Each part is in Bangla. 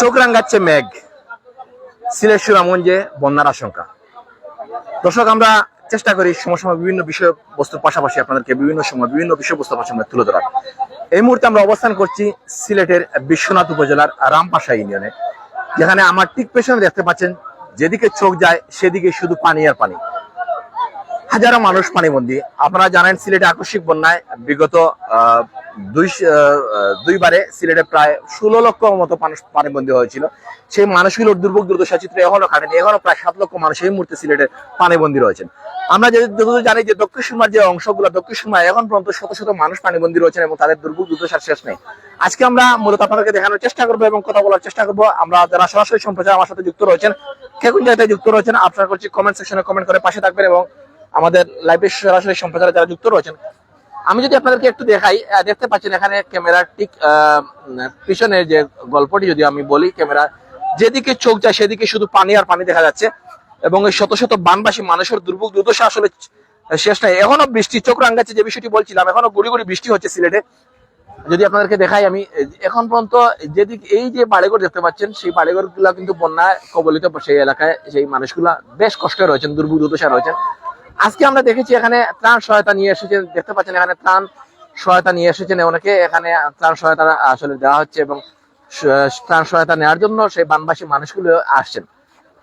চোখ রাঙ্গাচ্ছে মেঘ, সিলেট সুনামগঞ্জে বন্যার আশঙ্কা। দর্শক, আমরা চেষ্টা করি সময় বিভিন্ন বিষয় বস্তুর পাশাপাশি আপনাদেরকে বিভিন্ন সময় বিভিন্ন বিষয়বস্তুর পাশাপাশি তুলে ধরার। এই মুহূর্তে আমরা অবস্থান করছি সিলেটের বিশ্বনাথ উপজেলার রামপাশা ইউনিয়নে, যেখানে আমার ঠিক পেছনে দেখতে পাচ্ছেন, যেদিকে চোখ যায়, সেদিকে শুধু পানি আর পানি। হাজারো মানুষ পানিবন্দী। আপনারা জানেন, সিলেটে আকস্মিক বন্যায় বিগত দুইবারে সিলেটে প্রায় ষোলো লক্ষ মতো মানুষ পানিবন্দী হয়েছিল। সেই মানুষগুলোর দুর্ভোগ দুর্দশা চিত্র এখনও কাটেনি। এখনও প্রায় সাত লক্ষ মানুষ এই মুহূর্তে সিলেটে পানিবন্দী রয়েছেন। আমরা যে- জানি যে দক্ষিণ সুরমার যে অংশগুলো, দক্ষিণ সুরমায় এখন পর্যন্ত শত শত মানুষ পানিবন্দী রয়েছেন এবং তাদের দুর্ভোগ দুর্দশার শেষ নেই। আজকে আমরা মূলত আপনাদেরকে দেখানোর চেষ্টা করব এবং কথা বলার চেষ্টা করব। আমরা যারা সরাসরি সম্প্রচার আমার সাথে যুক্ত রয়েছেন, কে কোন জায়গায় যুক্ত রয়েছেন, আপনারা করছি কমেন্ট সেকশনে কমেন্ট করে পাশে থাকবেন এবং আমাদের লাইভে সরাসরি সম্প্রচারে যারা যুক্ত রয়েছেন, আমি যদি আপনাদেরকে একটু দেখাই দেখতে পাচ্ছেন এখানে ক্যামেরার ঠিক পিছনে যে গল্পটি যদি আমি বলি, ক্যামেরা যেদিকে চোখ যায় সেদিকে শুধু পানি আর পানি দেখা যাচ্ছে এবং এই শত শত বানবাসী মানুষের দুর্ভোগ দুর্দশা আসলে শেষ নাই। এখনও বৃষ্টি, চোখ রাঙ্গাচ্ছে যে বিষয়টি বলছিলাম, এখনও গুড়ি গুড়ি বৃষ্টি হচ্ছে সিলেটে। যদি আপনাদেরকে দেখাই আমি, এখন পর্যন্ত যেদিক, এই যে বাড়িঘর দেখতে পাচ্ছেন, সেই বাড়িঘরগুলা কিন্তু বন্যায় কবলিত সেই এলাকায় সেই মানুষগুলা বেশ কষ্টে রয়েছেন, দুর্ভোগ দুর্দশা রয়েছেন। আজকে আমরা দেখেছি এখানে ত্রাণ সহায়তা নিয়ে এসেছেন দেখতে পাচ্ছেন এখানে ত্রাণ সহায়তা নিয়ে এসেছেন অনেকে এখানে ত্রাণ সহায়তা আসলে দেওয়া হচ্ছে এবং ত্রাণ সহায়তা নেওয়ার জন্য সেই বানবাসী মানুষগুলো আসছেন।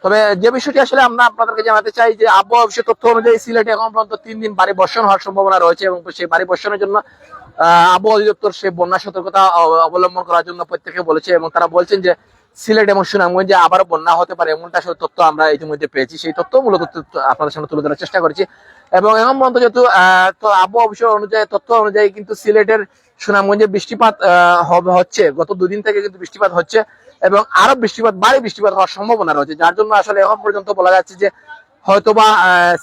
তবে যে বিষয়টি আসলে আমরা আপনাদেরকে জানাতে চাই যে আবহাওয়া অফিসের তথ্য অনুযায়ী সিলেটে এখন পর্যন্ত তিন দিন ভারী বর্ষণ হওয়ার সম্ভাবনা রয়েছে এবং সেই ভারী বর্ষণের জন্য আহ, আবহাওয়া অধিদপ্তর সেই বন্যা সতর্কতা অবলম্বন করার জন্য প্রত্যেকে বলেছে এবং তারা বলছেন যে সিলেট এবং সুনামগঞ্জে আবারও বন্যা হতে পারে, এমনটা আসলে তথ্য আমরা ইতিমধ্যে পেয়েছি। সেই তথ্য মূলত আপনাদের সামনে তুলে ধরার চেষ্টা করেছি। এবং এখন পর্যন্ত যেহেতু আবহাওয়া অফিসের অনুযায়ী, তথ্য অনুযায়ী কিন্তু সিলেটের সুনামগঞ্জে বৃষ্টিপাত হচ্ছে। গত দুদিন থেকে কিন্তু বৃষ্টিপাত হচ্ছে এবং আরও বৃষ্টিপাত, ভারী বৃষ্টিপাত হওয়ার সম্ভাবনা রয়েছে। যার জন্য আসলে এখন পর্যন্ত বলা যাচ্ছে যে, হয়তোবা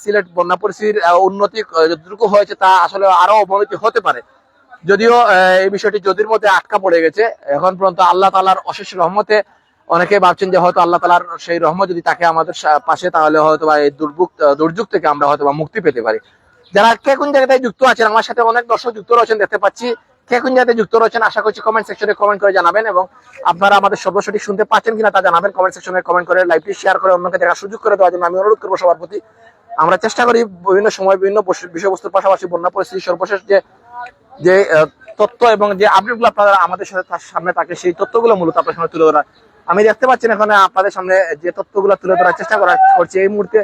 সিলেট বন্যা পরিস্থিতির উন্নতি যতটুকু হয়েছে তা আসলে আরও অবনতি হতে পারে। যদিও এই বিষয়টি যদির মধ্যে আটকা পড়ে গেছে, এখন পর্যন্ত আল্লাহ তালার অশেষ রহমতে অনেকে ভাবছেন যে হয়তো আল্লাহ তালার সেই রহমত যদি থাকে আমাদের পাশে, তাহলে হয়তো বা এই দুর্ভোগ দুর্যোগ থেকে আমরা হয়তো বা মুক্তি পেতে পারি। যারা কে কোন জায়গায় যুক্ত আছেন, আমার সাথে অনেক দর্শক যুক্ত রয়েছেন, দেখতে পাচ্ছি। কে কোন জায়গায় যুক্ত রয়েছেন, আশা করছি কমেন্ট সেকশনে কমেন্ট করে জানাবেন এবং আপনারা আমাদের সর্ব সঠিক শুনতে পাচ্ছেন কিনা তা জানাবেন। কমেন্ট সেকশনে কমেন্ট করে লাইভটি শেয়ার করে অন্যকে দেখার সুযোগ করে দেওয়ার জন্য আমি অনুরোধ করব সবার প্রতি। আমরা চেষ্টা করি বিভিন্ন সময় বিভিন্ন বিষয়বস্তুর পাশাপাশি বন্যা পরিস্থিতি সর্বশেষ যে যে তথ্য এবং যে আপডেটগুলো আপনারা আমাদের সাথে সামনে থাকে, সেই তথ্যগুলো মূলত আপনার সামনে তুলে ধরা আমি দেখতে পাচ্ছেন এখানে আপনাদের সামনে যে তথ্যগুলো তুলে ধরার চেষ্টা করা করছি। এই মুহূর্তে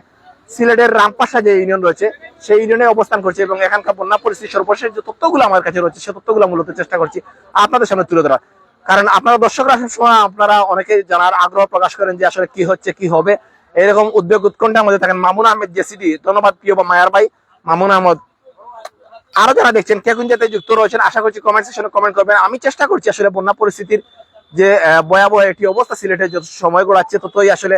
সিলেটের রামপাশা যে ইউনিয়ন রয়েছে, সেই ইউনিয়নে অবস্থান করছে এবং এখানকার বন্যা পরিস্থিতি সর্বশেষ যে তথ্যগুলো আমার কাছে রয়েছে সেই তথ্যগুলো মূলত চেষ্টা করছি আপনাদের সামনে তুলে ধরা কারণ আপনারা দর্শকরা সবসময় আপনারা অনেকে জানার আগ্রহ প্রকাশ করেন যে আসলে কি হচ্ছে, কি হবে। এরকম উদ্বেগ উৎকণ্ঠার মধ্যে থাকেন মামুন আহমেদ জেসিডি। ধন্যবাদ প্রিয় বা মায়ার ভাই। মামুন আহমদ, আরও যারা দেখছেন, কে কোন যুক্ত রয়েছেন, আশা করছি কমেন্ট সেকশনে কমেন্ট করবেন। আমি চেষ্টা করছি আসলে বন্যা পরিস্থিতির যে ভয়াবহ একটি অবস্থা সিলেটে যত সময় গড়াচ্ছে, ততই আসলে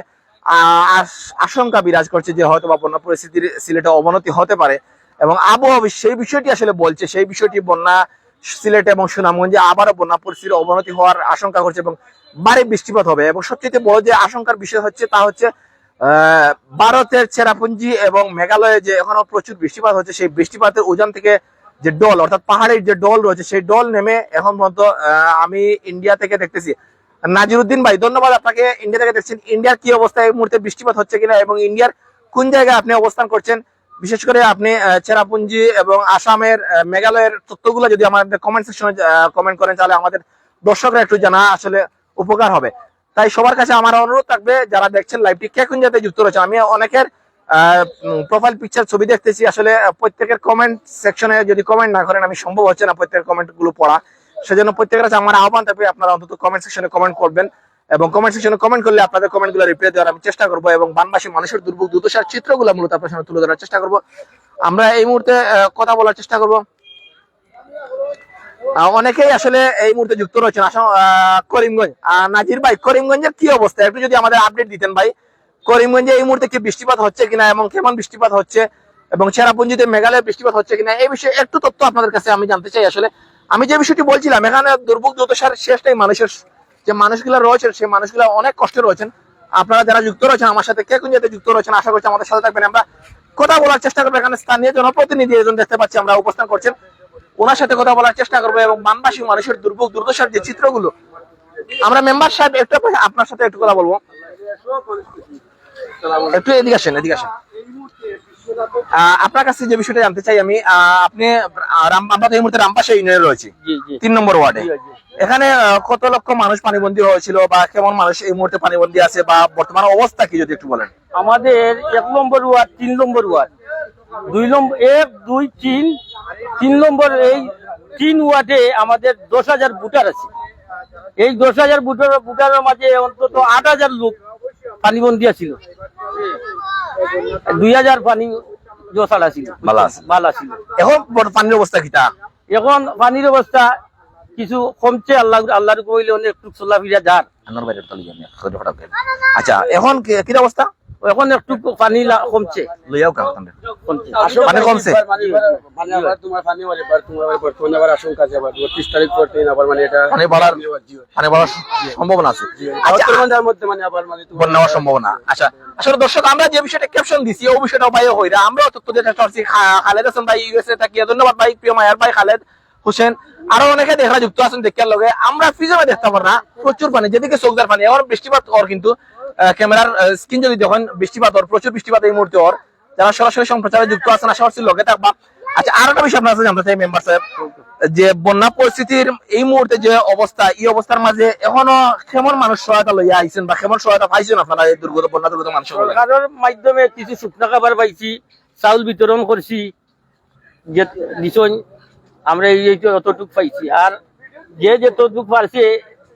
আশঙ্কা বিরাজ করছে যে হয়তো বা বন্যা পরিস্থিতির সিলেটে অবনতি হতে পারে। এবং আবহাওয়া সেই বিষয়টি আসলে বলছে, সেই বিষয়টি বন্যা সিলেট এবং সুনামগঞ্জে আবারও বন্যা পরিস্থিতির অবনতি হওয়ার আশঙ্কা করছে এবং ভারী বৃষ্টিপাত হবে। এবং সবচেয়ে বড় যে আশঙ্কার বিষয় হচ্ছে, তা হচ্ছে ভারতের চেরাপুঞ্জি এবং মেঘালয়ে যে এখনও প্রচুর বৃষ্টিপাত হচ্ছে, সেই বৃষ্টিপাতের উজান থেকে যে ডল, অর্থাৎ পাহাড়ের যে ডল রয়েছে, সেই ডল নেমে এখন পর্যন্ত আমি ইন্ডিয়া থেকে দেখতেছি। নাজিরুদ্দিন ভাই, ধন্যবাদ আপনাকে। ইন্ডিয়া থেকে দেখছেন ইন্ডিয়ার কি অবস্থা? এই মুহূর্তে বৃষ্টিপাত হচ্ছে কিনা? এবং ইন্ডিয়ার কোন জায়গায় আপনি অবস্থান করছেন? বিশেষ করে আপনি চেরাপুঞ্জি এবং আসামের মেঘালয়ের তথ্যগুলো যদি আমাদের কমেন্ট সেকশনে কমেন্ট করেন, তাহলে আমাদের দর্শকরা একটু জানা আসলে উপকার হবে। তাই সবার কাছে আমার অনুরোধ থাকবে, যারা দেখছেন লাইভটি কে কোন জায়গায় যুক্ত রয়েছে? আমি অনেকের প্রোফাইল পিকচার ছবি দেখতেছি, আসলে প্রত্যেকের কমেন্ট সেকশনে যদি কমেন্ট না করেন, আমি সম্ভব হচ্ছে না প্রত্যেকের কমেন্টগুলো পড়া। সেজন্য প্রত্যেকের কাছে আমার আহ্বান থাকবে, আপনারা অন্তত কমেন্ট সেকশনে কমেন্ট করবেন। এবং কমেন্ট সেকশনে কমেন্ট করলে আপনাদের কমেন্টগুলো রিপ্লাই দেওয়ার আমি চেষ্টা করব এবং বানবাসী মানুষের দুর্ভোগ দুর্দশার চিত্রগুলো মূলত আপনার সামনে তুলে ধরার চেষ্টা করব। আমরা এই মুহূর্তে কথা বলার চেষ্টা করব। অনেকেই আসলে এই মুহূর্তে যুক্ত রয়েছেন। করিমগঞ্জ। নাজির ভাই, করিমগঞ্জের কি অবস্থা? একটু যদি আমাদের আপডেট দিতেন ভাই। করিমগঞ্জে এই মুহূর্তে কি বৃষ্টিপাত হচ্ছে কিনা এবং কেমন বৃষ্টিপাত হচ্ছে এবং চেরাপুঞ্জিতে মেঘালয়ে বৃষ্টিপাত হচ্ছে কিনা, এই বিষয়ে একটু তথ্য আপনাদের কাছে আমি জানতে চাই আসলে। আমি যে বিষয়টি বলছিলাম, এখানে দুর্ভোগ দুর্দশার শেষ নেই, মানুষের যে মানুষগুলো রয়েছেন, সেই মানুষগুলো অনেক কষ্টে রয়েছেন। আপনারা যারা যুক্ত রয়েছেন, আমার সাথে কে কোন জায়গায় যুক্ত রয়েছেন, আশা করছি আমাদের সাথে থাকবেন। আমরা কথা বলার চেষ্টা করব, এখানে স্থানীয় জনপ্রতিনিধি একজন দেখতে পাচ্ছি, আমরা উপস্থান করছেন। ওনার সাথে কথা বলার চেষ্টা করব এবং বানবাসী মানুষের দুর্ভোগ, দুর্দশার যে চিত্রগুলো, আমরা মেম্বার সাহেব একটু আপনার সাথে একটু কথা বলব। একটু এদিকে আসেন এদিকে আসেন। আপনার কাছে যে বিষয়টা জানতে চাই আমি আপনি আমরা তো এই মুহূর্তে রামপাশা ইউনিয়নে রয়েছি। তিন নম্বর ওয়ার্ডে। এখানে কত লক্ষ মানুষ পানিবন্দী হয়েছিল বা কেমন মানুষ এই মুহূর্তে পানিবন্দী আছে বা বর্তমান অবস্থা কি যদি একটু বলেন? আমাদের এক নম্বর ওয়ার্ড তিন নম্বর ওয়ার্ড। দুই নম্বর এক দুই তিন তিন নম্বর এই তিন ওয়ার্ডে আমাদের দশ হাজার ভোটার আছে। এই দশ হাজার ভোটার ভোটারের মাঝে অন্তত আট হাজার লোক পানিবন্দী ছিল দুই হাজার পানি জোসাড়া ছিল আছিল। ভালো ছিল এখন পানির অবস্থা কিটা এখন পানির অবস্থা কিছু কমছে আল্লাহ আল্লাহর কইলে অনেক চলা ফিরা যার। আচ্ছা এখন কি- অবস্থা? এখন একটু পানি কমছে। লইয়াও কাম কমছে। মানে মানে আবার তোমার ফানি মানে এবার তোমার আবার আশঙ্কা আছে আবার। বত্রিশ তারিখ আবার মানে এটা পানি বাড়ার সম্ভাবনা আছে। আচ্ছা। মধ্যে মানে আবার মানে বন্যা হওয়ার সম্ভাবনা। আচ্ছা। আসলে দর্শক আমরা যে বিষয়টা ক্যাপশন দিছি ওই বিষয়টা ভাই হইরা। আমরাও তথ্য দিতে চাচ্ছি খালেদ হাসান ভাই ইউএসএ থাকিয়ে ধন্যবাদ ভাই প্রিয় মায়ার ভাই খালেদ হোসেন। আরও অনেকে দেখা যুক্ত আছেন দেখার লগে। আমরা ফিজমে দেখতে পার না। প্রচুর পানি। যেদিকে চোখদার পানি। আর বৃষ্টিপাত কিন্তু ক্যামেরার স্ক্রিন যদি দেখেন, বৃষ্টিপাত ওর, প্রচুর বৃষ্টিপাত এই মুহূর্তে ওর। যারা সরাসরি সম্প্রচারে যুক্ত আছেন, আশা করছি লগে থাকবা। আচ্ছা আর একটা বিষয় আপনার জানতে চাই, মেম্বার সাহেব। যে বন্যা পরিস্থিতির এই মুহূর্তে যে অবস্থা, এই অবস্থার মাঝে এখনও কেমন মানুষ সহায়তা লইয়া আইছেন বা কেমন সহায়তা পাইছেন আপনারা এই দুর্গত, বন্যা দুর্গত মানুষের লগে? সরকারের মাধ্যমে কিছু শুকনা খাবার পাইছি, চাউল বিতরণ করছি, যে দিছন, আমরা এই অতটুক পাইছি। আর যে যতটুক পারছে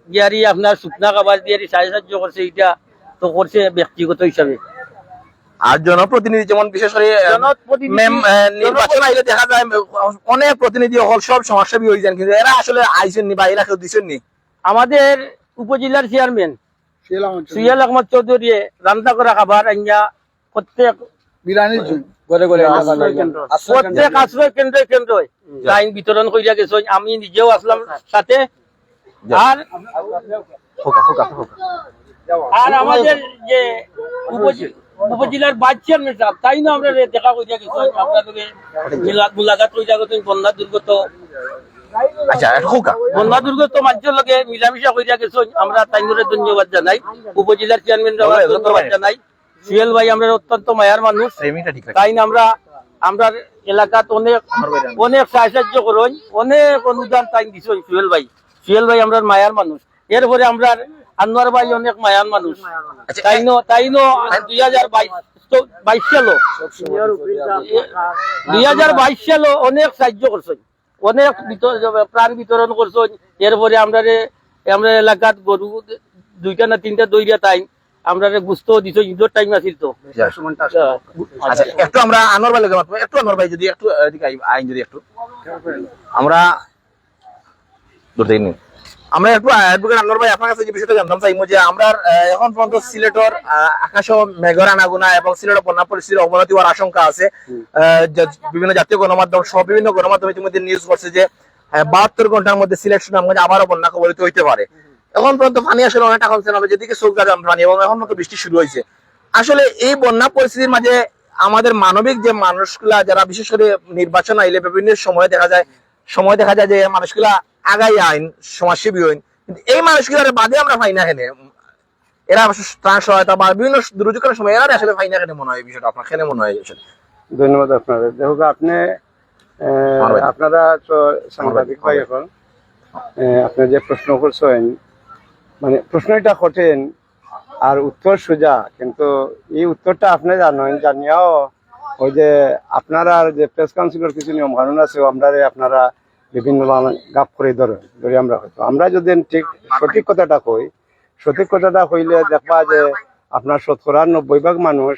গিয়ারি আপনার শুকনা খাবার দিয়ে সাহায্য করছে এটা তো করছে ব্যক্তিগত হিসাবে। আর জনপ্রতিনিধি যেমন বিশেষ করে নির্বাচন আইলে দেখা যায় অনেক প্রতিনিধি হল সব সমাজসেবী হয়ে যান কিন্তু এরা আসলে আইসেন নি বা এরা কেউ দিচ্ছেন নি আমাদের উপজেলার চেয়ারম্যান সুয়াল আহমদ চৌধুরী। রান্না করা খাবার আইয়া প্রত্যেক বিরানির জন্য। করে করে কেন্দ্র। প্রত্যেক আশ্রয় কেন্দ্র কেন্দ্র লাইন বিতরণ করিয়া গেছে আমি নিজেও আসলাম সাথে। আর হোকা হোকা হোকা আর আমাদের যে উপজেলার ভাইস চেয়ারম্যান সাহেব তাই না আমরা দেখা করিয়া গেছি। আপনাদের মুলাকাত করিয়া গেছে বন্যা দুর্গত। আচ্ছা বন্যা দুর্গত মানুষের লগে মিলামিশা করিয়া গেছে। আমরা তাই ধন্যবাদ জানাই। উপজেলার চেয়ারম্যান ধন্যবাদ জানাই। সুয়েল ভাই আমরা অত্যন্ত মায়ার মানুষ। ফ্রেমিংটা ঠিক রাখি। তাই না আমরা আমরা এলাকাত অনেক অনেক সাহায্য করুন। অনেক অনুদান তাই ভাই। ভাই আমরা মায়ার মানুষ। এরপরে আমরা আনোয়ার ভাই অনেক মায়ান মানুষ। আচ্ছা, তাই নো তাই নো দুই হাজার বাইশ বাইশ সালো। দুই হাজার বাইশ সালো অনেক সাহায্য করছেন। অনেক প্রাণ বিতরণ করছেন। এরপরে আমরা রে- আমরা এলাকাত গরু দুইটা না তিনটা দইরা তাই আমরা গুস্ত দিছ ঈদের টাইম আছিল তো। আচ্ছা একটু আমরা আনোয়ার ভাই লগে একটু আনোয়ার ভাই যদি একটু আইন যদি একটু। আমরা দূর থেকে নিন। আমরা একটু অ্যাডভোকেট আনোয়ার ভাই আপনার কাছে যে বিষয়টা জানতাম যে আমরা এখন পর্যন্ত সিলেটর আকাশ মেঘর আনাগুনা এবং সিলেটের বন্যা পরিস্থিতির অবনতি হওয়ার আশঙ্কা আছে। বিভিন্ন জাতীয় গণমাধ্যম বিভিন্ন গণমাধ্যম ইতিমধ্যে নিউজ করছে যে বাহাত্তর ঘণ্টার মধ্যে সিলেট সুনামগঞ্জ আবারও বন্যা কবলিত হইতে পারে। এখন পর্যন্ত পানি আসলে অনেকটা কমছে না যেদিকে চোখ গাছ পানি এবং এখন তো বৃষ্টি শুরু হয়েছে। আসলে এই বন্যা পরিস্থিতির মাঝে আমাদের মানবিক যে মানুষগুলা, যারা বিশেষ করে নির্বাচন আইলে বিভিন্ন সময় দেখা যায়, সময় দেখা যায় যে মানুষগুলা আগাই আইন সমাজসেবী হইন কিন্তু এই মানুষগুলার বাদে আমরা পাই না এখানে এরা ত্রাণ সহায়তা বা বিভিন্ন দুর্যোগের সময় এরা আসলে পাই না এখানে মনে হয় বিষয়টা আপনার খেলে মনে হয় বিষয়টা? ধন্যবাদ আপনাদের। দেখো আপনি। আপনারা তো সাংবাদিক ভাই এখন আপনি যে প্রশ্ন করছেন মানে প্রশ্নটা কঠিন আর উত্তর সোজা কিন্তু এই উত্তরটা আপনি জানেন জানিয়াও ওই যে আপনারা যে প্রেস কাউন্সিলের কিছু নিয়ম কানুন আছে আমরা আপনারা বিভিন্ন গাপ করে ধরে ধরে আমরা হয়তো। আমরা যদি ঠিক সঠিক কথাটা কই, সঠিক কথাটা কইলে দেখবা যে আপনার শতকরা নব্বই ভাগ মানুষ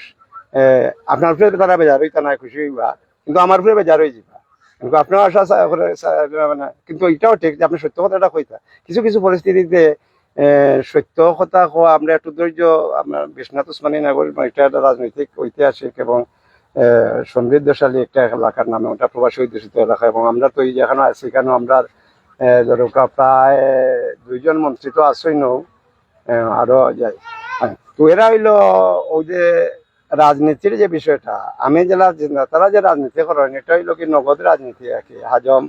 আপনার উপরে তারা বেজার হইতা নাই, খুশি হইবা। কিন্তু আমার উপরে বেজার হয়ে যাবা কিন্তু আপনার আশা মানে কিন্তু এটাও ঠিক যে আপনি সত্য কথাটা কইতা। কিছু কিছু পরিস্থিতিতে সত্য কথা কোয়া আমরা একটু ধৈর্য আপনার বিশ্বনাথ উসমানী নগর এটা একটা রাজনৈতিক ঐতিহাসিক এবং সমৃদ্ধশালী একটা এলাকার নামে ওটা প্রবাসী অধ্যুষিত এলাকা। এবং আমরা তো এই যেখানে আছি এখানে আমরা ধরো প্রায় দুইজন মন্ত্রী তো আসই নৌ আরও যাই। হ্যাঁ, তো এরা হইল ওই যে রাজনীতির যে বিষয়টা। আমি যারা তারা যে রাজনীতি করেন এটা হইল কি নগদ রাজনীতি আর কি। হাজম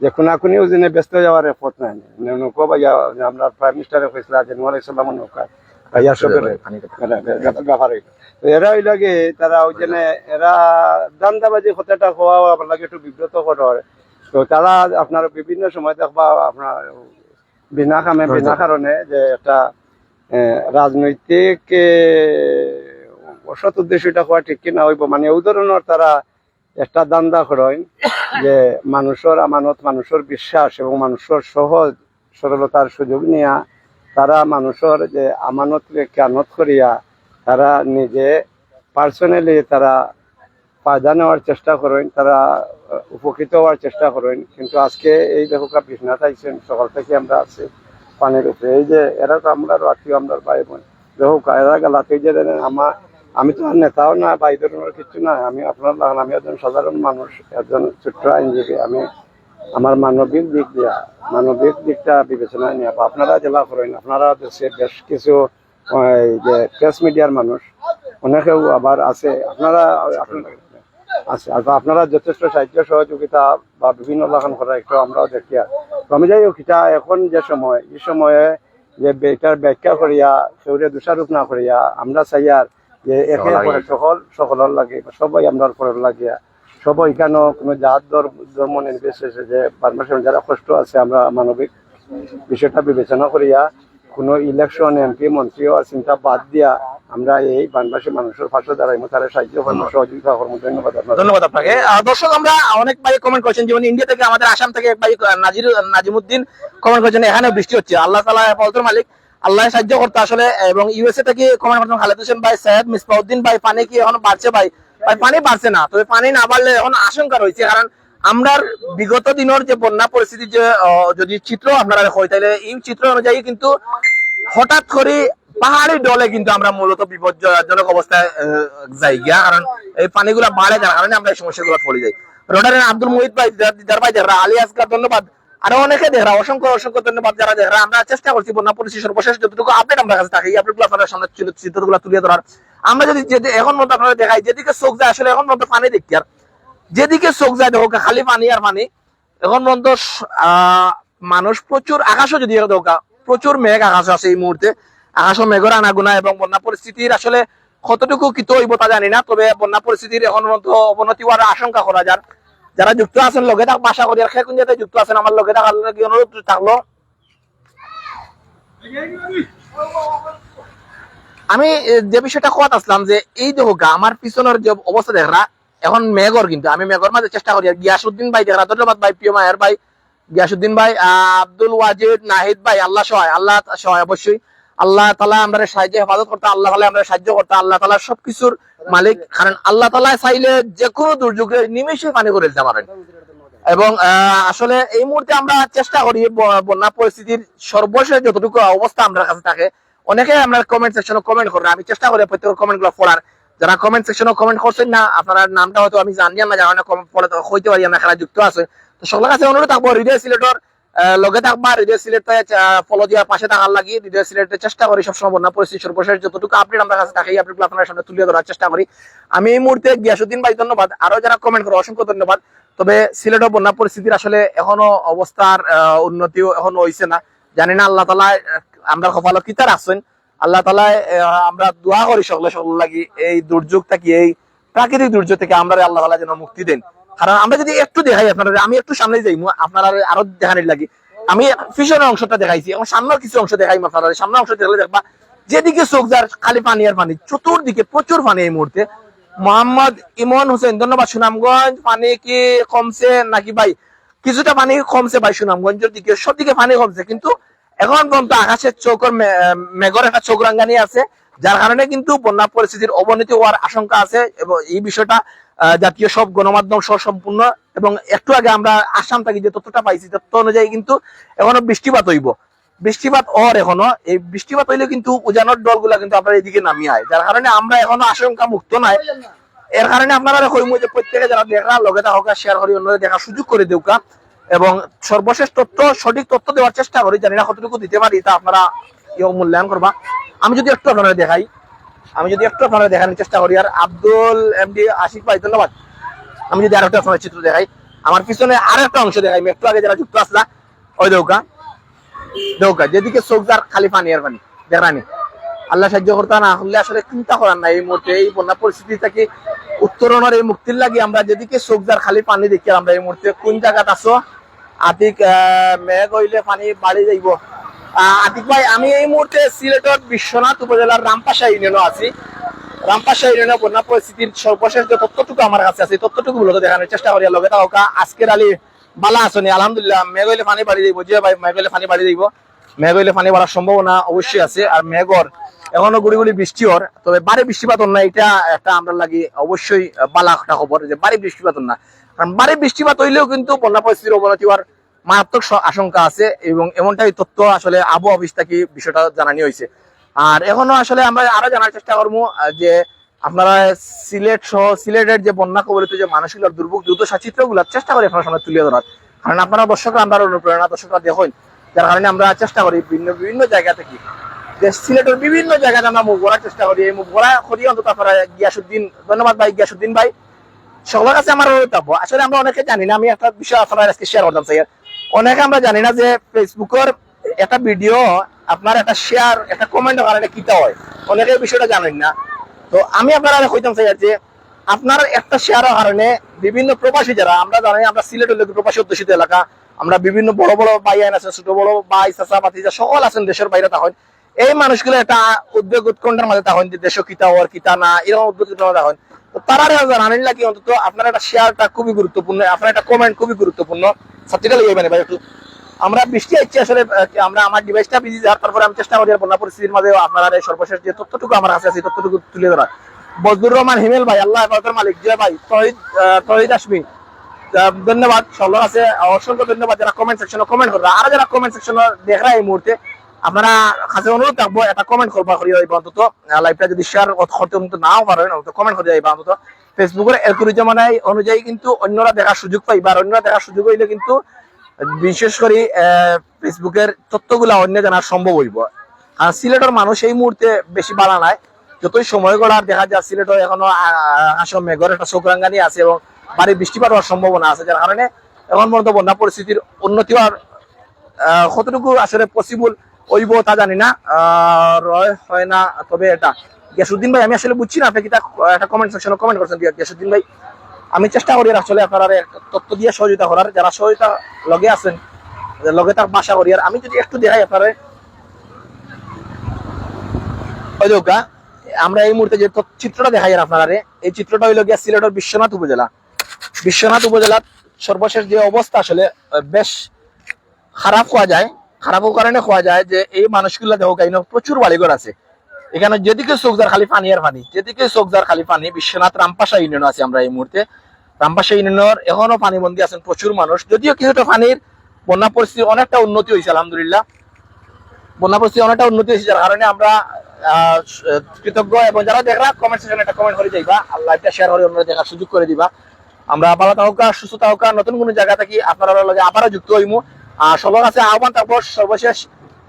যে কোনাকুনিও যেনে ব্যস্ত যাওয়ার পথ নাই। নৌকো বা আপনার প্রাইম মিনিস্টারে কইছিল যে নুয়াল ইসলাম ব্যাপার। এরা কি তারা ওই জন্য এরা দান্দাবাজি কথাটা হওয়া আপনার লাগে একটু বিব্রত করার তো তারা আপনার বিভিন্ন সময় দেখবা আপনার বিনা কামে বিনা কারণে যে একটা রাজনৈতিক অসৎ উদ্দেশ্য এটা হওয়া ঠিক কিনা হইব। মানে ওই ধরনের তারা একটা দান্দা করেন যে মানুষের আমানত মানুষের বিশ্বাস এবং মানুষের সহজ সরলতার সুযোগ নিয়া তারা মানুষের যে আমানত কেয়ানত করিয়া তারা নিজে পার্সোনালি তারা ফায়দা নেওয়ার চেষ্টা করেন, তারা উপকৃত হওয়ার চেষ্টা করেন। কিন্তু আজকে এই দেখো বিছনাথ আইছেন, সকাল থেকে আমরা আছি পানির উপরে। এই যে এরা তো আমরা আত্মীয় আমরা ভাই বোন দেখো এরা গেলাতে যে আমার আমি তো আর নেতাও না বা এই ধরনের কিছু না। আমি আপনার আমি একজন সাধারণ মানুষ, একজন ছোট্ট আইনজীবী। আমি আমার মানবিক দিক দিয়া মানবিক দিকটা বিবেচনায় নিয়ে আপনারা জেলা করেন আপনারা দেশে বেশ কিছু যে প্রেস মিডিয়ার মানুষ অনেকেও আবার আছে। আপনারা আপনারা আছে। আর আপনারা যথেষ্ট সাহায্য সহযোগিতা বা বিভিন্ন লাগান করা একটু আমরাও দেখি। আমি যাই এটা এখন যে সময় এই সময়ে যে এটার ব্যাখ্যা করিয়া সেউরে দোষারোপ না করিয়া আমরা চাই আর যে একে সকল সকলের লাগে সবাই আমরা পরের লাগিয়া সবাই কেন কোনো জাত ধর্ম নির্বিশেষে যে বাংলাদেশের যারা কষ্ট আছে আমরা মানবিক বিষয়টা বিবেচনা করিয়া কোনো ইলেকশন এমপি মন্ত্রী হওয়ার চিন্তা বাদ দিয়া আমরা এই বানবাসী মানুষের পাশে দাঁড়াইমো তারা সাহায্য করব সহযোগিতা করব। ধন্যবাদ ধন্যবাদ আপনাকে। দর্শক আমরা অনেক ভাই কমেন্ট করেছেন। যেমন ইন্ডিয়া থেকে আমাদের আসাম থেকে এক ভাই নাজির নাজিমুদ্দিন কমেন্ট করেছেন। এখানে বৃষ্টি হচ্ছে। আল্লাহ তালা পলতর মালিক আল্লাহ সাহায্য করতে আসলে। এবং ইউএসএ থেকে কমেন্ট করছেন খালেদ হোসেন ভাই সৈয়দ মিসবাউদ্দিন ভাই পানি কি এখন বাড়ছে ভাই? পানি বাড়ছে না। তবে পানি না বাড়লে এখন আশঙ্কা রয়েছে, কারণ আমরার বিগত দিনের যে বন্যা পরিস্থিতির যে যদি চিত্র আপনারা হয় তাহলে এই চিত্র অনুযায়ী কিন্তু হঠাৎ করে পাহাড়ি ডলে কিন্তু আমরা মূলত বিপজ্জনক অবস্থায় যাই গিয়া, কারণ এই পানিগুলা বাড়ে যার কারণে আমরা এই সমস্যাগুলো পড়ে যাই। রোডারের আব্দুল মুহিত ভাই, দিদার- ভাই দেখরা আলী আসগার ধন্যবাদ। আরও অনেকে দেখরা অসংখ্য অসংখ্য ধন্যবাদ যারা দেখরা আমরা চেষ্টা করছি বন্যা পরিস্থিতি সর্বশেষ যতটুকু আপডেট আমরা কাছে থাকে, এই আপডেটগুলো আপনাদের সামনে চিত্রগুলো তুলে ধরার। আমরা যদি এখন মতো আপনারা দেখাই, যেদিকে চোখ যায় আসলে এখন মতো পানি দেখি আর যেদিকে চোখ যায় দেখো খালি পানি আর পানি। এখন পর্যন্ত মানুষ প্রচুর আকাশও যদি দেখা প্রচুর মেঘ আকাশ আছে এই মুহূর্তে আকাশও মেঘর আনাগুনা এবং বন্যা পরিস্থিতির আসলে কতটুকু কিত হইব তা জানি না, তবে বন্যা পরিস্থিতির এখন পর্যন্ত অবনতি হওয়ার আশঙ্কা করা যার যারা যুক্ত আছেন, লগে থাক, বাসা করি আর জায়গায় যুক্ত আছেন আমার লগে থাকার অনুরোধ থাকল? আমি যে বিষয়টা কথা আসলাম যে এই দেখো আমার পিছনের যে অবস্থা দেখরা এখন মেঘর কিন্তু, আমি মেঘর মাঝে চেষ্টা করি গিয়াসুদ্দিন ভাই দেখরা ধন্যবাদ ভাই, প্রিয় মায়ের ভাই গিয়াসুদ্দিন ভাই আব্দুল ওয়াজিদ, নাহিদ ভাই, আল্লাহ সহায় আল্লাহ সহায় অবশ্যই, আল্লাহ তালা আমরা সাহায্য হেফাজত করতে, আল্লাহ তালা আমরা সাহায্য করতে, আল্লাহ তালা সবকিছুর মালিক, কারণ আল্লাহ তালা চাইলে যে কোনো দুর্যোগে নিমেষে পানি করে দিতে পারেন। এবং আসলে এই মুহূর্তে আমরা চেষ্টা করি বন্যা পরিস্থিতির সর্বশেষ যতটুকু অবস্থা আমরা কাছে থাকে অনেকে আমরা কমেন্ট সেকশনে কমেন্ট করেন। আমি চেষ্টা করি প্রত্যেকের কমেন্টগুলো পড়ার। যারা কমেন্ট সেকশনে কমেন্ট করছেন না, আপনার নামটা হয়তো আমি জানি না জানি না কমেন্ট পড়ে হইতে পারি, আমরা খেলা যুক্ত আছে। তো সকলের কাছে অনুরোধ থাকব হৃদয় সিলেটর লগে থাকবা হৃদয় সিলেট ফলো দিয়া পাশে থাকার লাগি। হৃদয় সিলেটের চেষ্টা করি সবসময় বন্যা পরিস্থিতি সর্বশেষ যতটুকু আপডেট আমরা কাছে থাকে, এই আপডেট আপনার সামনে তুলে ধরার চেষ্টা করি। আমি এই মুহূর্তে গিয়াসুদ্দিন ভাই, ধন্যবাদ। আরও যারা কমেন্ট করে, অসংখ্য ধন্যবাদ। তবে সিলেটের বন্যা পরিস্থিতির আসলে এখনও অবস্থার উন্নতিও এখনও হয়েছে না। জানি না আল্লাহ তালা আমরা কপাল কিতার আছেন। আল্লাহ তালা আমরা দোয়া করি সকলে, সকল লাগি এই দুর্যোগ থেকে, এই প্রাকৃতিক দুর্যোগ থেকে আমরা আল্লাহ তালা যেন মুক্তি দেন। কারণ আমরা যদি একটু দেখাই আপনারা আমি একটু সামনে যাই আপনারা আরও দেখানির লাগি। আমি পিছনের অংশটা দেখাইছি, এবং সামনের কিছু অংশ দেখাই আপনারা সামনের অংশ দেখলে দেখবা, যেদিকে চোখ যার, খালি পানি আর পানি, চতুর্দিকে প্রচুর পানি এই মুহূর্তে। মোহাম্মদ ইমন হোসেন, ধন্যবাদ। সুনামগঞ্জ, পানি কি কমছে নাকি ভাই? কিছুটা পানি কমছে ভাই সুনামগঞ্জের দিকে সব দিকে পানি কমছে, কিন্তু এখন পর্যন্ত আকাশের চৌকর মেঘর একটা চোখ রাঙ্গানি আছে, যার কারণে কিন্তু বন্যা পরিস্থিতির অবনতি হওয়ার আশঙ্কা আছে এবং এই বিষয়টা জাতীয় সব গণমাধ্যম সহ সম্পূর্ণ এবং একটু আগে আমরা আসাম থেকে যে তথ্যটা পাইছি, তথ্য অনুযায়ী কিন্তু এখনও বৃষ্টিপাত হইব। বৃষ্টিপাত ওর এখনও, এই বৃষ্টিপাত হইলে কিন্তু উজানোর দলগুলা কিন্তু আপনার এদিকে নামিয়ে আয়। যার কারণে আমরা এখনও আশঙ্কা মুক্ত নাই। এর কারণে আপনারা কইম যে প্রত্যেকে যারা দেখা লগে থাকা শেয়ার করি, অন্যদের দেখার সুযোগ করে দেউকা। এবং সর্বশেষ তথ্য, সঠিক তথ্য দেওয়ার চেষ্টা করি, জানি না কতটুকু দিতে পারি, তা আপনারা ইয়ে মূল্যায়ন করবা। আমি যদি একটু আপনারা দেখাই, আমি যদি একটু আপনারা দেখানোর চেষ্টা করি, আর আব্দুল এমডি আশিক ভাই, ধন্যবাদ। আমি যদি আরেকটা আপনার চিত্র দেখাই, আমার পিছনে আর একটা অংশ দেখাই একটু আগে যারা যুক্ত আসলা ওই দৌকা দৌকা যেদিকে চোখদার খালি পানি আর পানি, দেখানি। আল্লাহ সাহায্য করতে না। হলে আসলে চিন্তা করার নাই এই মুহূর্তে। এই বন্যা পরিস্থিতি থেকে উত্তরণের এই মুক্তির লাগি আমরা যেদিকে চোখদার খালি পানি দেখি আমরা এই মুহূর্তে কোন জায়গাত আছো? আতিক মেঘ হইলে পানি বাড়ি যাইব। আতিক ভাই, আমি এই মুহূর্তে সিলেটের বিশ্বনাথ উপজেলার রামপাশা ইউনিয়নে আছি। রামপাশা ইউনিয়নের বন্যা পরিস্থিতির সর্বশেষ যে তথ্যটুকু আমার কাছে আছে তথ্যটুকু মূলত দেখানোর চেষ্টা করি। লগে তাহকা আজকের আলী বালা আসনি। আলহামদুলিল্লাহ, মেঘ হইলে পানি বাড়ি যাইব। যে ভাই, মেঘ হইলে পানি বাড়ি যাইব। মেঘ হইলে পানি বাড়ার সম্ভাবনা অবশ্যই আছে। আর মেঘর এখনও গুড়ি গুড়ি বৃষ্টি হর তবে বাড়ি বৃষ্টিপাত না, এটা একটা আমরা লাগি অবশ্যই বালা একটা খবর যে বাড়ি বৃষ্টিপাত না। কারণ বাড়ি বৃষ্টিপাত হইলেও কিন্তু বন্যা পরিস্থিতির অবনতি হওয়ার মারাত্মক আশঙ্কা আছে এবং এমনটাই তথ্য আসলে আবহাওয়া অফিস থেকে বিষয়টা জানানি হয়েছে। আর এখনও আসলে আমরা আরও জানার চেষ্টা করব যে আপনারা সিলেট সহ সিলেটের যে বন্যা কবলিত যে মানুষগুলোর দুর্ভোগ দুর্দশা চিত্রগুলো চেষ্টা করি আপনার সামনে তুলে ধরার। কারণ আপনারা দর্শকরা, আমরা অনুপ্রেরণা দর্শকরা দেখুন, যার কারণে আমরা চেষ্টা করি বিভিন্ন বিভিন্ন জায়গা থেকে সিলেটের বিভিন্ন জায়গাতে আমরা মুখ করার চেষ্টা করি, এই মুখ করা করি অন্তত আপনারা গিয়াসুদ্দিন, ধন্যবাদ ভাই গিয়াসুদ্দিন ভাই। সবার কাছে আমার অনুতাপ আসলে আমরা অনেকে জানি না, আমি একটা বিষয় আপনার আজকে শেয়ার করতাম চাই। অনেকে আমরা জানি না যে ফেসবুকের একটা ভিডিও আপনার একটা শেয়ার একটা কমেন্ট কারণে কিতা হয়। অনেকে বিষয়টা জানেন না। তো আমি আপনারা কইতাম চাই যে, আপনার একটা শেয়ারের কারণে বিভিন্ন প্রবাসী যারা, আমরা জানি আমরা সিলেটের লোক, প্রবাসী অধ্যুষিত এলাকা, আমরা বিভিন্ন বড় বড় ভাই আইন আছে, ছোট বড় ভাই চাচা পাতিজা সকল আছেন দেশের বাইরে তখন এই মানুষগুলো একটা উদ্বেগ উৎকণ্ঠার মাঝে তখন যে দেশ কিতা হওয়ার কিতা না, এরকম উদ্বেগ উৎকণ্ঠার তখন তো তারা জানেন নাকি অন্তত আপনার একটা শেয়ারটা খুবই গুরুত্বপূর্ণ, আপনার একটা কমেন্ট খুবই গুরুত্বপূর্ণ। ছাত্রীটা লেগে মানে ভাই একটু। আমরা বৃষ্টি আসছি আসলে আমরা আমার ডিভাইসটা বিজি যাওয়ার তারপরে আমি চেষ্টা করি বন্যা পরিস্থিতির মাঝে আপনারা সর্বশেষ যে তথ্যটুকু আমার কাছে আছে তথ্যটুকু তুলে ধরা বজদুর রহমান, হিমেল ভাই, আল্লাহ হেফাজতের মালিক, জয় ভাই, তহিদ তহিদ আসমি ধন্যবাদ সবার আছে, অসংখ্য ধন্যবাদ। যারা কমেন্ট সেকশনে কমেন্ট করবে, আর যারা কমেন্ট সেকশনে দেখরা এই মুহূর্তে আপনারা কাছে অনুরোধ থাকব একটা কমেন্ট করবা করি যাইবা অন্তত লাইভটা যদি শেয়ার করতে অন্তত নাও পারেন অন্তত কমেন্ট করে যাইবা অন্তত ফেসবুকের অ্যালগোরিদম অনুযায়ী কিন্তু অন্যরা দেখার সুযোগ পাইবা আর অন্যরা দেখার সুযোগ হইলে কিন্তু বিশেষ করে ফেসবুকের তথ্যগুলা অন্য জানার সম্ভব হইব। আর সিলেটের মানুষ এই মুহূর্তে বেশি বাড়া নাই। যতই সময় গড়ার, দেখা যায় সিলেটও এখনও আসম মেঘর একটা চোখরাঙ্গানি আছে এবং বাড়ি বৃষ্টিপাত হওয়ার সম্ভাবনা আছে, যার কারণে এখন পর্যন্ত বন্যা পরিস্থিতির উন্নতি হওয়ার কতটুকু আসলে পসিবল হইব তা জানি না। রয় হয় না, তবে এটা। গিয়াসুদ্দিন ভাই, আমি আসলে বুঝছি না, আপনি কি একটা কমেন্ট সেকশনে কমেন্ট করছেন গিয়াসুদ্দিন ভাই, আমি চেষ্টা করি আসলে আপনারা তথ্য দিয়ে সহযোগিতা করার। যারা সহযোগিতা লগে আছেন, লগে তার বাসা করি। আর আমি যদি একটু দেখাই আপনারা। যোগা আমরা এই মুহূর্তে যে চিত্রটা দেখাই আপনারা এই চিত্রটা হইল গিয়া সিলেটের বিশ্বনাথ উপজেলা। বিশ্বনাথ উপজেলার সর্বশেষ যে অবস্থা আসলে বেশ খারাপ হওয়া যায়। খারাপও কারণে হওয়া যায় যে এই মানুষগুলো দেখো কাইন প্রচুর বাড়িঘর আছে। এখানে যেদিকে চোখদার খালি পানি আর পানি, যেদিকে চোখদার খালি পানি, বিশ্বনাথ রামপাশা ইউনিয়ন আছে আমরা এই মুহূর্তে। রামপাশা ইউনিয়নের এখনও পানিবন্দী আছেন প্রচুর মানুষ। যদিও কিছুটা পানির বন্যা পরিস্থিতি অনেকটা উন্নতি হয়েছে, আলহামদুলিল্লাহ। বন্যা পরিস্থিতি অনেকটা উন্নতি হয়েছে, যার কারণে আমরা কৃতজ্ঞ এবং যারা দেখরা কমেন্ট সেকশনে একটা কমেন্ট করে যাইবা। আর লাইভটা শেয়ার করে অন্যরা দেখার সুযোগ করে দিবা। আমরা ভালো থাকুকা সুস্থ থাকুকা নতুন কোনো জায়গা থাকি আপনারা লগে আবারও যুক্ত হইমু। আর সবার কাছে আহ্বান, তারপর সর্বশেষ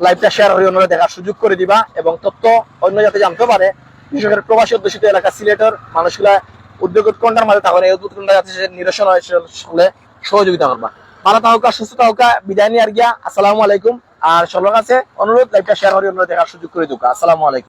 লাইভটা শেয়ার করে অন্যরা দেখার সুযোগ করে দিবা এবং তথ্য অন্য যাতে জানতে পারে। বিশেষ করে প্রবাসী অধ্যুষিত এলাকা সিলেটের মানুষগুলা উদ্যোগ উৎকণ্ঠার মাঝে তখন এই উৎকণ্ঠা যাতে নিরসন হয় সহযোগিতা করবা। ভালো থাকুকা সুস্থ থাকুকা বিদায় নিয়ে আর গিয়া, আসসালামু আলাইকুম। আর সবার কাছে অনুরোধ লাইভটা শেয়ার করে অন্যরা দেখার সুযোগ করে দিবা আসসালামু আলাইকুম।